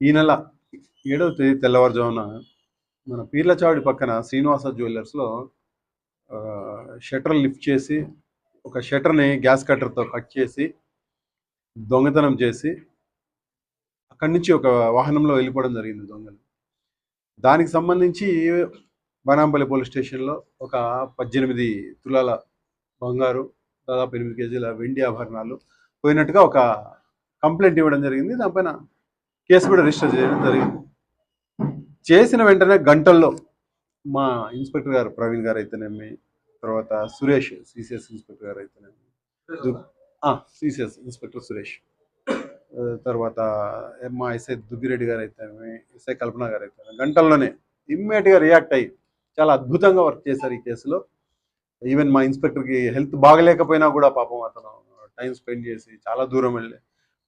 ఈ నెల ఏడవ తేదీ తెల్లవారుజామున మన పీర్లచావడి పక్కన శ్రీనివాస జ్యువెలర్స్లో షటర్ లిఫ్ట్ చేసి ఒక షటర్ని గ్యాస్ కట్టర్తో కట్ చేసి దొంగతనం చేసి అక్కడి నుంచి ఒక వాహనంలో వెళ్ళిపోవడం జరిగింది దొంగలు. దానికి సంబంధించి బనాంపల్లి పోలీస్ స్టేషన్లో ఒక పద్దెనిమిది తులాల బంగారు దాదాపు ఎనిమిది కేజీల వెండి ఆభరణాలు పోయినట్టుగా ఒక కంప్లైంట్ ఇవ్వడం జరిగింది. దానిపైన కేసు కూడా రిజిస్టర్ చేయడం జరిగింది. చేసిన వెంటనే గంటల్లో మా ఇన్స్పెక్టర్ గారు ప్రవీణ్ గారు అయితేనేమి తర్వాత సురేష్ సిసిఎస్ ఇన్స్పెక్టర్ గారు అయితేనేమి సిసిఎస్ ఇన్స్పెక్టర్ సురేష్ తర్వాత మా ఎస్ఐ దుగ్గిరెడ్డి గారు అయితేనేమి ఎస్ఐ కల్పన గారు అయితేనేమి గంటల్లోనే ఇమ్మీడియట్గా రియాక్ట్ అయ్యి చాలా అద్భుతంగా వర్క్ చేశారు ఈ కేసులో. ఈవెన్ మా ఇన్స్పెక్టర్కి హెల్త్ బాగలేకపోయినా కూడా పాపం అతను టైం స్పెండ్ చేసి చాలా దూరం వెళ్ళి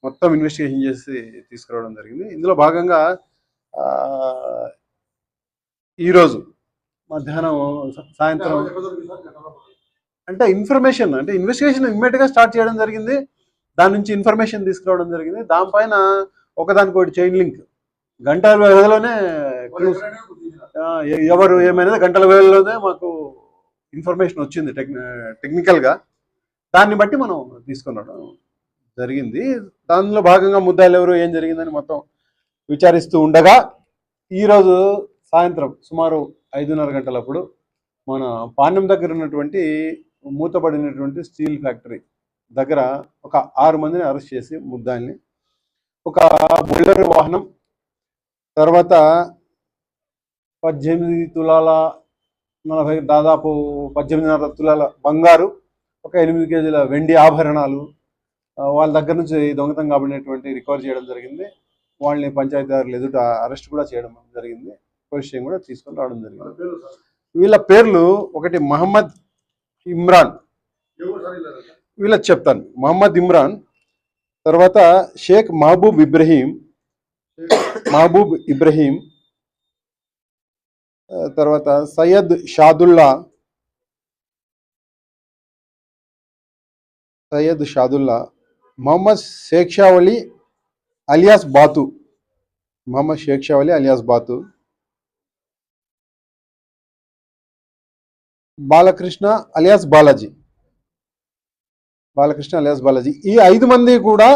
మొత్తం ఇన్వెస్టిగేషన్ చేసి తీసుకురావడం జరిగింది. ఇందులో భాగంగా ఈరోజు మధ్యాహ్నం సాయంత్రం అంటే ఇన్ఫర్మేషన్ అంటే ఇన్వెస్టిగేషన్ ఇమ్మీడియట్గా స్టార్ట్ చేయడం జరిగింది. దాని నుంచి ఇన్ఫర్మేషన్ తీసుకురావడం జరిగింది. దానిపైన ఒకదానికోటి చైన్ లింక్ గంటల వ్యవధిలోనే ఎవరు ఏమైనా గంటల వ్యవధిలోనే మాకు ఇన్ఫర్మేషన్ వచ్చింది టెక్ని టెక్నికల్గా. దాన్ని బట్టి మనం తీసుకున్నాడు జరిగింది. దానిలో భాగంగా ముద్దాయిలు ఎవరు ఏం జరిగిందని మొత్తం విచారిస్తూ ఉండగా ఈరోజు సాయంత్రం సుమారు ఐదున్నర గంటలప్పుడు మన పాణ్యం దగ్గర ఉన్నటువంటి మూతపడినటువంటి స్టీల్ ఫ్యాక్టరీ దగ్గర ఒక ఆరు మందిని అరెస్ట్ చేసి ముద్దాయిల్ని. ఒక బుల్లర్ వాహనం తర్వాత పద్దెనిమిది తులాల నలభై దాదాపు పద్దెనిమిదిన్నర తులాల బంగారు ఒక ఎనిమిది కేజీల వెండి ఆభరణాలు వాళ్ళ దగ్గర నుంచి దొంగతనం కాబడినటువంటి రికవర్ చేయడం జరిగింది. వాళ్ళని పంచాయతీదారులు ఎదుట అరెస్ట్ కూడా చేయడం జరిగింది. పోలీస్ కూడా తీసుకొని రావడం జరిగింది. వీళ్ళ పేర్లు ఒకటి మహమ్మద్ ఇమ్రాన్. వీళ్ళ చెప్తాను. మహమ్మద్ ఇమ్రాన్ తర్వాత షేక్ మహబూబ్ ఇబ్రహీం మహబూబ్ ఇబ్రహీం తర్వాత Syed Shadulla Syed Shadulla Mohammed Shekshavali alias Bathu Mohammed Sheikh alias Bathu Balakrishna alias Balaji Balakrishna alias Balaji. ఈ ఐదు మంది కూడా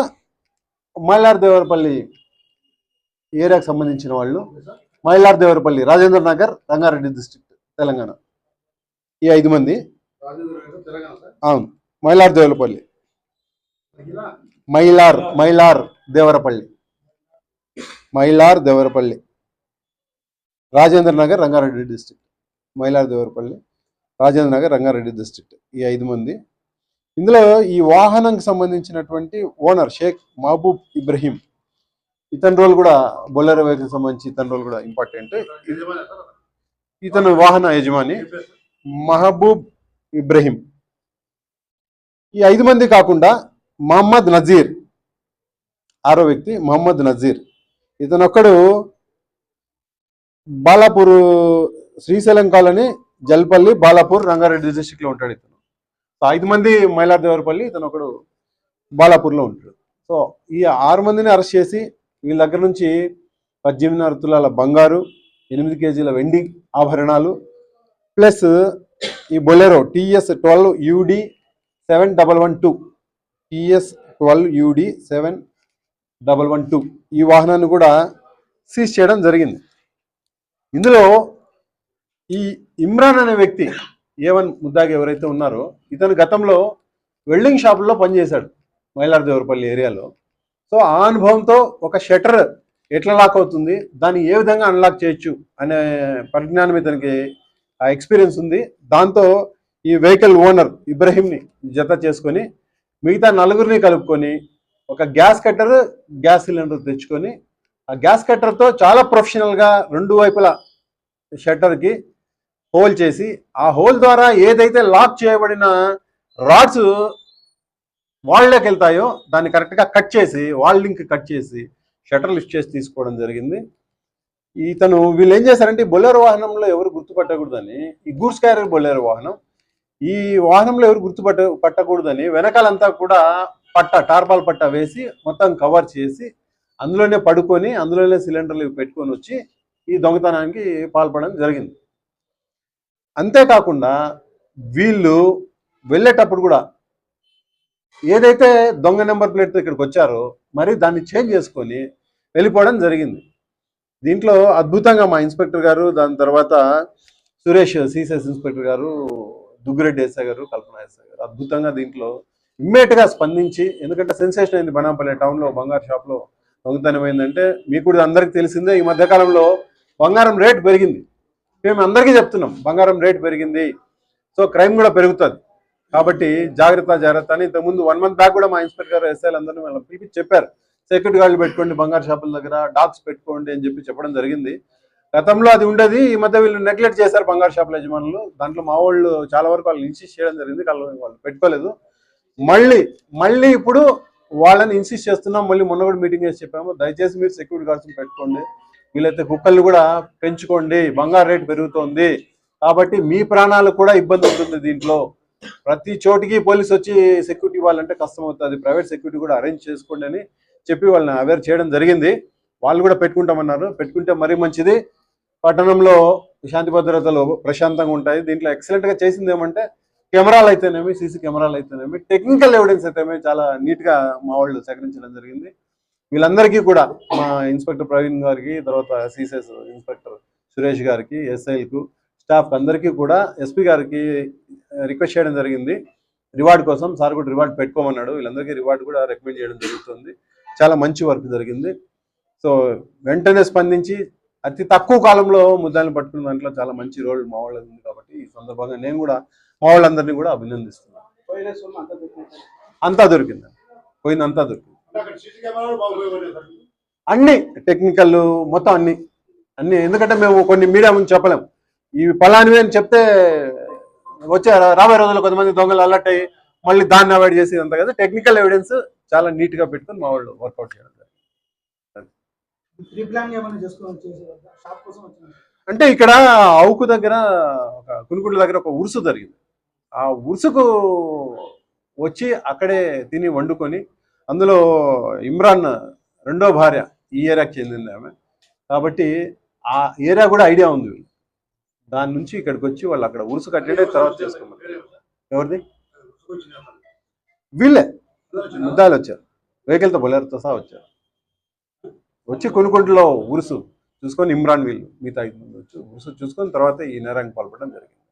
మైలార్ దేవరపల్లి ఏరియాకు సంబంధించిన వాళ్ళు మైలార్ దేవరపల్లి రాజేంద్ర నగర్ రంగారెడ్డి డిస్ట్రిక్ట్ తెలంగాణ. ఈ ఐదు మంది. అవును. మైలార్ దేవరపల్లి. మైలార్ మైలార్ దేవరపల్లి. మైలార్ దేవరపల్లి. రాజేంద్ర నగర్ రంగారెడ్డి డిస్ట్రిక్ట్ మైలార్ దేవరపల్లి రాజేంద్ర నగర్ రంగారెడ్డి డిస్ట్రిక్ట్ ఈ ఐదు మంది. ఇందులో ఈ వాహనంకి సంబంధించినటువంటి ఓనర్ షేక్ మహబూబ్ ఇబ్రహీం. ఇతని రోల్ కూడా బొలెరో వెహికల్ సంబంధించి ఇతని రోల్ కూడా ఇంపార్టెంట్. ఇతను వాహన యజమాని మహబూబ్ ఇబ్రహీం. ఈ ఐదు మంది కాకుండా మహమ్మద్ నజీర్ ఆరో వ్యక్తి మహమ్మద్ నజీర్. ఇతనొక్కడు బాలాపూర్ శ్రీశైలం కాలనీ జల్పల్లి బాలాపూర్ రంగారెడ్డి డిస్టిక్లో ఉంటాడు ఇతను. సో ఐదు మంది మైలార్ దేవరపల్లి ఇతను ఒకడు బాలాపూర్లో ఉంటాడు. సో ఈ ఆరు మందిని అరెస్ట్ చేసి వీళ్ళ దగ్గర నుంచి పద్దెనిమిదిన్నర తులాల బంగారు ఎనిమిది కేజీల వెండి ఆభరణాలు ప్లస్ ఈ Bolero TS twelve UD seven double one two. TS twelve UD seven double one two. ఈ వాహనాన్ని కూడా సీజ్ చేయడం జరిగింది. ఇందులో ఈ ఇమ్రాన్ అనే వ్యక్తి ఏవన్ ముద్దాకి ఎవరైతే ఉన్నారో ఇతను గతంలో వెల్డింగ్ షాపుల్లో పనిచేశాడు. మైలార్దేవరపల్లి ఏరియాలో. సో ఆ అనుభవంతో ఒక షటర్ ఎట్లా లాక్ అవుతుంది? దాన్ని ఏ విధంగా అన్లాక్ చేయొచ్చు అనే పరిజ్ఞానం ఇతనికి ఆ ఎక్స్పీరియన్స్ ఉంది. దాంతో ఈ వెహికల్ ఓనర్ ఇబ్రహీంని జత చేసుకొని మిగతా నలుగురిని కలుపుకొని ఒక గ్యాస్ కట్టర్ గ్యాస్ సిలిండర్ తెచ్చుకొని ఆ గ్యాస్ కట్టర్తో చాలా ప్రొఫెషనల్గా రెండు వైపులా షట్టర్కి హోల్ చేసి ఆ హోల్ ద్వారా ఏదైతే లాక్ చేయబడిన రాడ్స్ వాళ్ళకి వెళ్తాయో దాన్ని కరెక్ట్గా కట్ చేసి వాల్ లింక్ కట్ చేసి షటర్ లిఫ్ట్ చేసి తీసుకోవడం జరిగింది. ఇతను వీళ్ళు ఏం చేశారంటే బొలేరో వాహనంలో ఎవరు గుర్తుపట్టకూడదని ఈ గూడ్స్ క్యారియర్ బొలేరో వాహనం ఈ వాహనంలో ఎవరు గుర్తుపట్ట పట్టకూడదని వెనకాలంతా కూడా పట్ట టార్పాల్ పట్ట వేసి మొత్తం కవర్ చేసి అందులోనే పడుకొని అందులోనే సిలిండర్లు పెట్టుకొని వచ్చి ఈ దొంగతనానికి పాల్పడడం జరిగింది. అంతేకాకుండా వీళ్ళు వెళ్ళేటప్పుడు కూడా ఏదైతే దొంగ నెంబర్ ప్లేట్తో ఇక్కడికి వచ్చారో మరి దాన్ని చేంజ్ చేసుకొని వెళ్ళిపోవడం జరిగింది. దీంట్లో అద్భుతంగా మా ఇన్స్పెక్టర్ గారు దాని తర్వాత సురేష్ సిసిఎస్ ఇన్స్పెక్టర్ గారు దుగ్గిరెడ్డి ఎస్ఐ గారు కల్పన ఎస్ఐ గారు అద్భుతంగా దీంట్లో ఇమ్మీడియట్గా స్పందించి ఎందుకంటే సెన్సేషన్ అయింది బనాంపల్లి టౌన్లో బంగారు షాప్లో దొంగతనం అయిందంటే మీకు కూడా అందరికీ తెలిసిందే ఈ మధ్య కాలంలో బంగారం రేట్ పెరిగింది. మేము అందరికీ చెప్తున్నాం బంగారం రేట్ పెరిగింది. సో క్రైమ్ కూడా పెరుగుతుంది. కాబట్టి జాగ్రత్త జాగ్రత్త అని ఇంతకుముందు వన్ మంత్ బ్యాక్ కూడా మా ఇన్స్పెక్టర్ గారు ఎస్ఐలు అందరినీ వాళ్ళని పిలిపి చెప్పారు. సెక్యూరిటీ గార్డులు పెట్టుకోండి బంగారు షాపుల దగ్గర డాగ్స్ పెట్టుకోండి అని చెప్పి చెప్పడం జరిగింది. గతంలో అది ఉండేది ఈ మధ్య వీళ్ళు నెగ్లెక్ట్ చేశారు బంగారు షాపుల యజమానులు. దాంట్లో మా వాళ్ళు చాలా వరకు వాళ్ళు ఇన్సిస్ట్ చేయడం జరిగింది వాళ్ళు వాళ్ళు పెట్టుకోలేదు. మళ్ళీ మళ్ళీ ఇప్పుడు వాళ్ళని ఇన్సిస్ట్ చేస్తున్నాం మళ్ళీ మొన్న కూడా మీటింగ్ చేసి చెప్పాము. దయచేసి మీరు సెక్యూరిటీ గార్డ్స్ పెట్టుకోండి. వీళ్ళైతే కుక్కల్ని కూడా పెంచుకోండి బంగారు రేటు పెరుగుతోంది. కాబట్టి మీ ప్రాణాలు కూడా ఇబ్బంది అవుతుంది దీంట్లో. ప్రతి చోటికి పోలీస్ వచ్చి సెక్యూరిటీ ఇవ్వాలంటే కష్టం అవుతుంది ప్రైవేట్ సెక్యూరిటీ కూడా అరేంజ్ చేసుకోండి అని చెప్పి వాళ్ళని అవేర్ చేయడం జరిగింది. వాళ్ళు కూడా పెట్టుకుంటామన్నారు. పెట్టుకుంటే మరీ మంచిది. పట్టణంలో శాంతి భద్రతలు ప్రశాంతంగా ఉంటాయి. దీంట్లో ఎక్సలెంట్గా చేసింది ఏమంటే కెమెరాలు అయితేనేమి సీసీ కెమెరాలు అయితేనేమి టెక్నికల్ ఎవిడెన్స్ అయితేనేమి చాలా నీట్గా మా వాళ్ళు సేకరించడం జరిగింది. వీళ్ళందరికీ కూడా మా ఇన్స్పెక్టర్ ప్రవీణ్ గారికి తర్వాత సిసిఎస్ ఇన్స్పెక్టర్ సురేష్ గారికి ఎస్ఐలకు స్టాఫ్ అందరికీ కూడా ఎస్పీ గారికి రిక్వెస్ట్ చేయడం జరిగింది. రివార్డ్ కోసం సార్ కూడా రివార్డ్ పెట్టుకోమన్నాడు. వీళ్ళందరికీ రివార్డ్ కూడా రికమెండ్ చేయడం జరుగుతుంది. చాలా మంచి వర్క్ జరిగింది. సో వెంటనే స్పందించి అతి తక్కువ కాలంలో ముద్దాలను పట్టుకున్న దాంట్లో చాలా మంచి రోల్ మా వాళ్ళది ఉంది కాబట్టి ఈ సందర్భంగా నేను కూడా మా వాళ్ళందరినీ కూడా అభినందిస్తున్నాను. అంతా. అంతా దొరికింది. పోయిందంతా దొరికింది. కెమెరాలు బాగా ఉపయోగపడేది అన్ని టెక్నికల్ మొత్తం అన్ని. అన్ని. ఎందుకంటే మేము కొన్ని మీడియా ముందు చెప్పలేం. ఇవి పలానివి అని చెప్తే వచ్చే రాబోయే రోజుల్లో కొంతమంది దొంగలు అలర్ట్ అయ్యి మళ్ళీ దాన్ని అవాయిడ్ చేసి అంతా కదా. టెక్నికల్ ఎవిడెన్స్ చాలా నీట్గా పెట్టుకొని మా వాళ్ళు వర్కౌట్ చేయడం అంటే ఇక్కడ అవుకు దగ్గర ఒక కునుకుంట్ల దగ్గర ఒక ఉరుసు జరిగింది. ఆ ఉరుసుకు వచ్చి అక్కడే తిని వండుకొని అందులో ఇమ్రాన్ రెండో భార్య ఈ ఏరియాకి చెందింది ఆమె. కాబట్టి ఆ ఏరియా కూడా ఐడియా ఉంది వీళ్ళు దాని నుంచి ఇక్కడికి వచ్చి వాళ్ళు అక్కడ ఉరుసు కట్టేడే తర్వాత చేసుకోమని. ఎవరిది? వీళ్ళే. ముద్దాలు వచ్చారు. వెహికల్తో బొలేరుతో సహా వచ్చారు. వచ్చి కొనుకుంటలో ఉరుసు చూసుకొని ఇమ్రాన్ వీళ్ళు మిగతా ఐదు మంది వచ్చి ఉరుసు చూసుకొని తర్వాత ఈ నేరానికి పాల్పడడం జరిగింది.